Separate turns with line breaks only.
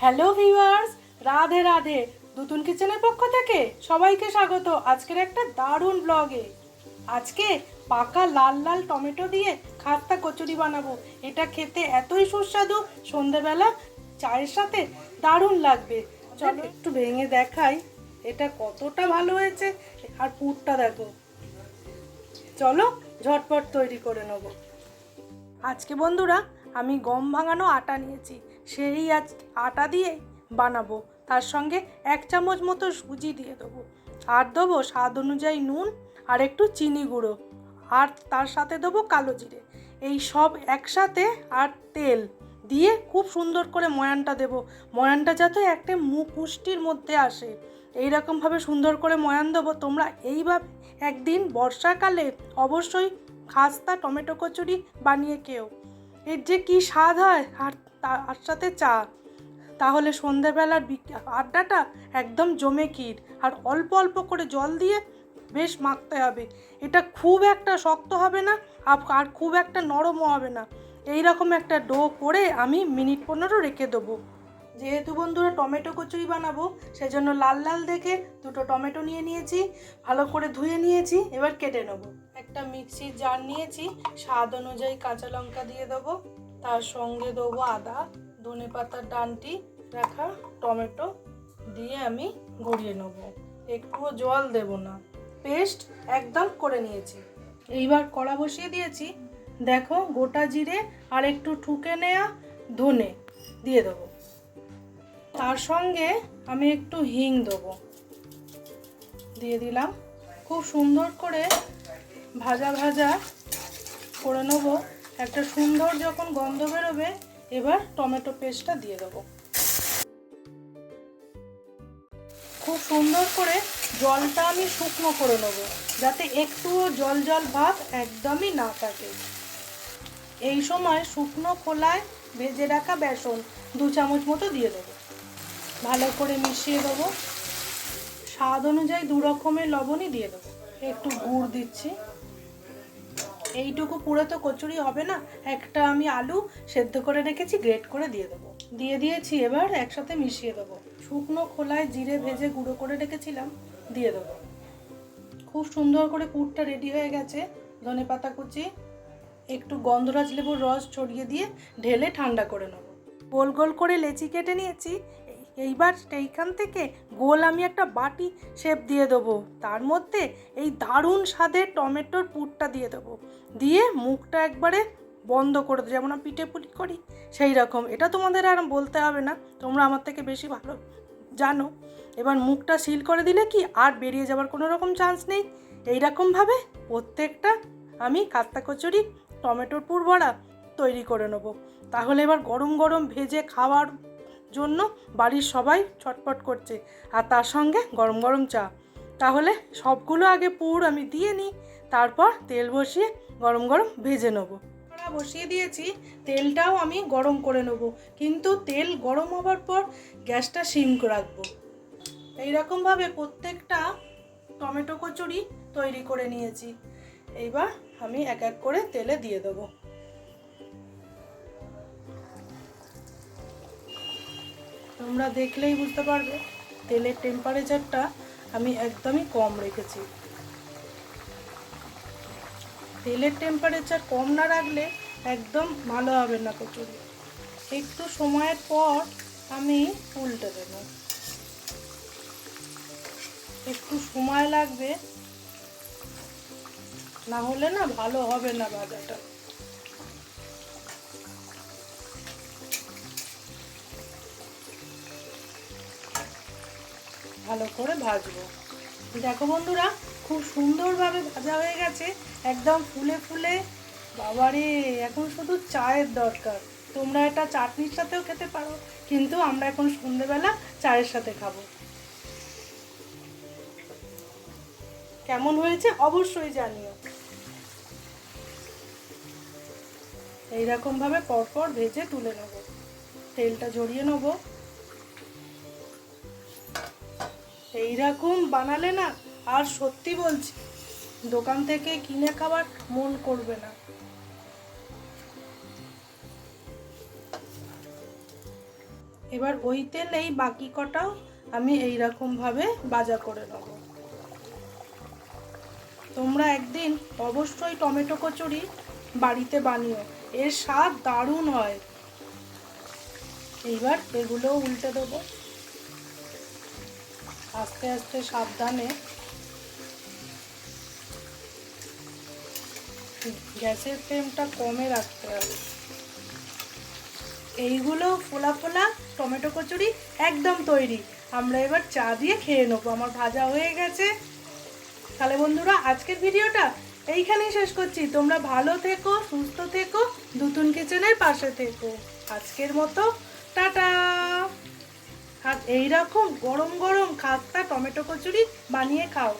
Hello viewers Radhe Radhe. নতুন কিচেনের পক্ষ থেকে সবাইকে স্বাগত আজকের একটা দারুণ ব্লগে আজকে পাকা লাল লাল টমেটো দিয়ে খাস্তা কচুরি বানাবো। এটা খেতে এতই সুস্বাদু সন্ধেবেলা চায়ের সাথে দারুণ লাগবে। চলো। একটু ভেঙে দেখাই এটা কতটা ভালো হয়েছে আর পুরটা দেখো। চলো ঝটপট তৈরি করে নেব। আজকে বন্ধুরা আমি গম ভাঙানো আটা নিয়েছি। সেই আজ আটা দিয়ে বানাবো। তার সঙ্গে এক চামচ মতো সুজি দিয়ে দেবো। আর দেবো স্বাদ অনুযায়ী নুন আর একটু চিনি গুঁড়ো। আর তার সাথে দেবো কালো জিরে। এই সব একসাথে আর তেল দিয়ে খুব সুন্দর করে ময়ানটা দেবো। ময়ানটা যাতে একটা মুখ পুষ্টির মধ্যে আসে। এইরকমভাবে সুন্দর করে ময়ান দেবো। তোমরা এইভাবে একদিন বর্ষাকালে অবশ্যই খাস্তা, টমেটো কচুরি বানিয়ে খেও। এর যে কী স্বাদ হয়, আর তার সাথে চা। তাহলে সন্ধেবেলার বিক- আড্ডাটা একদম জমে কির আর অল্প অল্প করে জল দিয়ে বেশ মাখতে হবে। এটা খুব একটা শক্ত হবে না আর খুব একটা নরমও হবে না। এই রকম একটা ডো করে আমি মিনিট পনেরো রেখে দেবো। যেহেতু বন্ধুরা টমেটো কচুরি বানাবো, সেজন্য লাল লাল দেখে দুটো টমেটো নিয়ে নিয়েছি, ভালো করে ধুয়ে নিয়েছি, এবার কেটে নেব। একটা মিক্সির জার নিয়েছি, স্বাদ অনুযায়ী কাঁচা লঙ্কা দিয়ে দেবো, তার সঙ্গে দেবো আদা, ধনে পাতার ডানটি রাখা টমেটো দিয়ে আমি গড়িয়ে নেব। একটুও জল দেব না, পেস্ট একদম করে নিয়েছি। এইবার কড়া বসিয়ে দিয়েছি, দেখো গোটা জিরে আর একটু ঠুকে নেয়া ধনে দিয়ে দেবো। তার সঙ্গে আমি একটু হিং দেবো। দিয়ে দিলাম। খুব সুন্দর করে ভাজা ভাজা করে নেব। একটা সুন্দর যখন গন্ধ বেরোবে, এবার টমেটো পেস্টটা দিয়ে দেবো। খুব সুন্দর করে জলটা আমি শুকনো করে নেব, যাতে একটুও জল জল ভাব একদমই না থাকে। এই সময় শুকনো খোলায় ভেজে রাখা বেসন দু চামচ মতো দিয়ে দেবো। ভালো করে মিশিয়ে দেবো। স্বাদ অনুযায়ী দু রকমের লবণই দিয়ে দেবো। একটু গুড় দিচ্ছি। এইটুকু পুরো তো কচুরি হবে না। একটা আমি আলু সেদ্ধ করে রেখেছি, গ্রেট করে দিয়ে দেবো। দিয়ে দিয়েছি এবার একসাথে মিশিয়ে দেবো। শুকনো খোলায় জিরে ভেজে গুঁড়ো করে রেখেছিলাম, দিয়ে দেবো। খুব সুন্দর করে পুরটা রেডি হয়ে গেছে। ধনে পাতা কুচি, একটু গন্ধরাজ লেবুর রস ছড়িয়ে দিয়ে ঢেলে ঠান্ডা করে নেব। গোল গোল করে লেচি কেটে নিয়েছি। এইবার এইখান থেকে গোল আমি একটা বাটি শেপ দিয়ে দেবো। তার মধ্যে এই দারুণ স্বাদের টমেটোর পুরটা দিয়ে দেবো। দিয়ে মুখটা একবারে বন্ধ করে দেবো, যেমন আমি পিঠে পুলি করি সেই রকম। এটা তোমাদের আর বলতে হবে না, তোমরা আমার থেকে বেশি ভালো জানো। এবার মুখটা সিল করে দিলে কি আর বেরিয়ে যাওয়ার কোনো রকম চান্স নেই। এইরকমভাবে প্রত্যেকটা আমি কাত্তা কচুরি, টমেটোর পুর বড়া তৈরি করে নেব। তাহলে এবার গরম গরম ভেজে খাওয়ার জন্য বাড়ির সবাই ছটপট করছে। আর তার সঙ্গে গরম গরম চা। তাহলে সবগুলো আগে পুর আমি দিয়ে নিই, তারপর তেল বসিয়ে গরম গরম ভেজে নেব। বসিয়ে দিয়েছি, তেলটাও আমি গরম করে নেব। কিন্তু তেল গরম হবার পর গ্যাসটা সিম রাখব। এইরকমভাবে প্রত্যেকটা টমেটো কচুরি তৈরি করে নিয়েছি। এইবার আমি এক এক করে তেলে দিয়ে দেবো। তোমরা দেখলেই বুঝতে পারবে, তেলের টেম্পারেচারটা আমি একদমই কম রেখেছি। তেলের টেম্পারেচার কম না রাখলে একদম ভালো হবে না কচুরি। একটু সময়ের পর আমি উল্টে দেব। একটু সময় লাগবে, না হলে না ভালো হবে না ভাজাটা। ভালো করে ভাজবো। দেখো বন্ধুরা, খুব সুন্দরভাবে ভাজা হয়ে গেছে, একদম ফুলে ফুলে। বাবারে, এখন শুধু চায়ের দরকার। তোমরা এটা চাটনির সাথেও খেতে পারো, কিন্তু আমরা এখন সন্ধেবেলা চায়ের সাথে খাব। কেমন হয়েছে অবশ্যই জানিও। এইরকমভাবে পরপর ভেজে তুলে নেব। তেলটা জড়িয়ে নেব। এইরকম বানালে না আর সত্যি বলছি, দোকান থেকে কিনে খাবার মন করবে না। এবার ওই তেলেই বাকি কটাও আমি এই রকম ভাবে করে নেব। তোমরা একদিন অবশ্যই টমেটো কচুরি বাড়িতে বানিও, এর স্বাদ দারুণ হয়। এইবার এগুলো উল্টে দেবো। আস্তে আস্তে সাবধানে গ্যাসের ফ্লেমটা কমে রাখতে হবে। এইগুলো ফোলা ফোলা টমেটো কচুরি একদম তৈরি। আমরা এবার চা দিয়ে খেয়ে নেব। আমার ভাজা হয়ে গেছে। তাহলে বন্ধুরা, আজকের ভিডিওটা এইখানেই শেষ করছি। তোমরা ভালো থেকো, সুস্থ থেকো, দুতুন কিচেনের পাশে থেকো। আজকের মতো, টাটা! আর এইরকম গরম গরম খাস্তা টমেটো কচুরি বানিয়ে খাও।